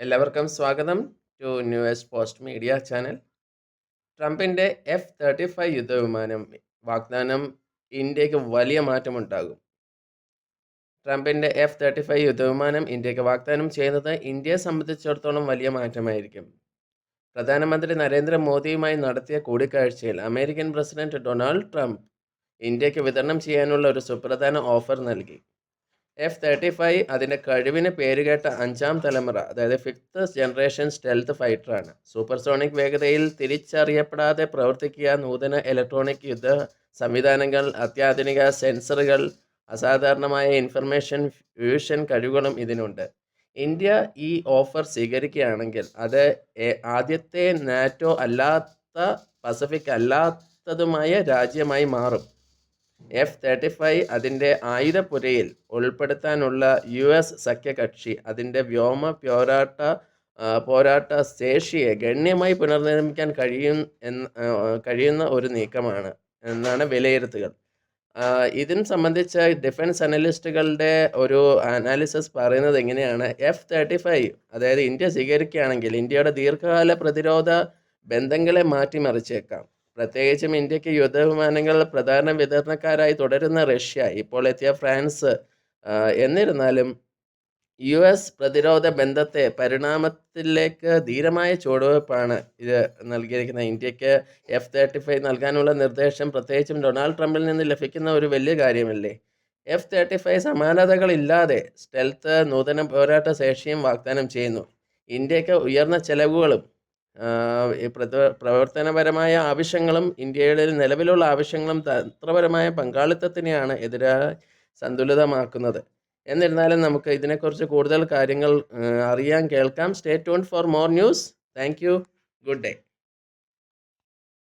എല്ലാവർക്കും സ്വാഗതം to news post media channel. ട്രംപിന്റെ എഫ് തേർട്ടി ഫൈവ് യുദ്ധവിമാനം വാഗ്ദാനം ഇന്ത്യയ്ക്ക് വലിയ മാറ്റമുണ്ടാകും. ട്രംപിന്റെ എഫ് തേർട്ടി ഫൈവ് യുദ്ധവിമാനം ഇന്ത്യയ്ക്ക് വാഗ്ദാനം ചെയ്യുന്നത് ഇന്ത്യയെ സംബന്ധിച്ചിടത്തോളം വലിയ മാറ്റമായിരിക്കും. പ്രധാനമന്ത്രി നരേന്ദ്രമോദിയുമായി നടത്തിയ കൂടിക്കാഴ്ചയിൽ അമേരിക്കൻ പ്രസിഡന്റ് ഡൊണാൾഡ് ട്രംപ് ഇന്ത്യയ്ക്ക് വിതരണം ചെയ്യാനുള്ള ഒരു സുപ്രധാന ഓഫർ നൽകി. എഫ് തേർട്ടി ഫൈവ് അതിന്റെ കഴിവിന് പേരുകേട്ട അഞ്ചാം തലമുറ അതായത് ഫിഫ്ത്ത് ജനറേഷൻ സ്റ്റെൽത്ത് ഫൈറ്ററാണ് സൂപ്പർസോണിക് വേഗതയിൽ തിരിച്ചറിയപ്പെടാതെ പ്രവർത്തിക്കുക നൂതന ഇലക്ട്രോണിക് യുദ്ധ സംവിധാനങ്ങൾ അത്യാധുനിക സെൻസറുകൾ അസാധാരണമായ ഇൻഫർമേഷൻ ഫ്യൂഷൻ കഴിവുകളും ഇതിനുണ്ട്. ഇന്ത്യ ഈ ഓഫർ സ്വീകരിക്കുകയാണെങ്കിൽ അത് ആദ്യത്തെ നാറ്റോ അല്ലാത്ത പസഫിക് അല്ലാത്തതുമായ രാജ്യമായി മാറും. എഫ് തേർട്ടി ഫൈവ് അതിന്റെ ആയുധപ്പുരയിൽ ഉൾപ്പെടുത്താനുള്ള യു എസ് സഖ്യകക്ഷി അതിന്റെ വ്യോമ പോരാട്ട പോരാട്ട ശേഷിയെ ഗണ്യമായി പുനർനിർമ്മിക്കാൻ കഴിയും എന്ന് കഴിയുന്ന ഒരു നീക്കമാണ് എന്നാണ് വിലയിരുത്തുകൾ. ഇതിന് സംബന്ധിച്ച ഡിഫൻസ് അനലിസ്റ്റുകളുടെ ഒരു അനാലിസിസ് പറയുന്നത് എങ്ങനെയാണ്? എഫ് തേർട്ടി ഫൈവ് അതായത് ഇന്ത്യ സ്വീകരിക്കുകയാണെങ്കിൽ ഇന്ത്യയുടെ ദീർഘകാല പ്രതിരോധ ബന്ധങ്ങളെ മാറ്റിമറിച്ചേക്കാം. പ്രത്യേകിച്ചും ഇന്ത്യയ്ക്ക് യുദ്ധവിമാനങ്ങൾ പ്രധാന വിതരണക്കാരായി തുടരുന്ന റഷ്യ ഇപ്പോൾ എത്തിയ ഫ്രാൻസ് എന്നിരുന്നാലും യു എസ് പ്രതിരോധ ബന്ധത്തെ പരിണാമത്തിലേക്ക് ധീരമായ ചുവടുവയ്പ്പാണ് ഇത് നൽകിയിരിക്കുന്നത്. ഇന്ത്യയ്ക്ക് എഫ് തേർട്ടി ഫൈവ് നൽകാനുള്ള നിർദ്ദേശം പ്രത്യേകിച്ചും ഡൊണാൾഡ് ട്രംപിൽ നിന്ന് ലഭിക്കുന്ന ഒരു വലിയ കാര്യമല്ലേ? എഫ് തേർട്ടി ഫൈവ് സമാനതകളില്ലാതെ സ്റ്റെൽത്ത് നൂതന പോരാട്ട ശേഷിയും വാഗ്ദാനം ചെയ്യുന്നു. ഇന്ത്യയ്ക്ക് ഉയർന്ന ചെലവുകളും പ്രവർത്തനപരമായ ആവശ്യങ്ങളും ഇന്ത്യയുടെ നിലവിലുള്ള ആവശ്യങ്ങളും തന്ത്രപരമായ പങ്കാളിത്തത്തിനെയാണ് എതിരായി സന്തുലിതമാക്കുന്നത്. എന്നിരുന്നാലും നമുക്ക് ഇതിനെക്കുറിച്ച് കൂടുതൽ കാര്യങ്ങൾ അറിയാൻ കേൾക്കാം. Stay tune for more news thank good day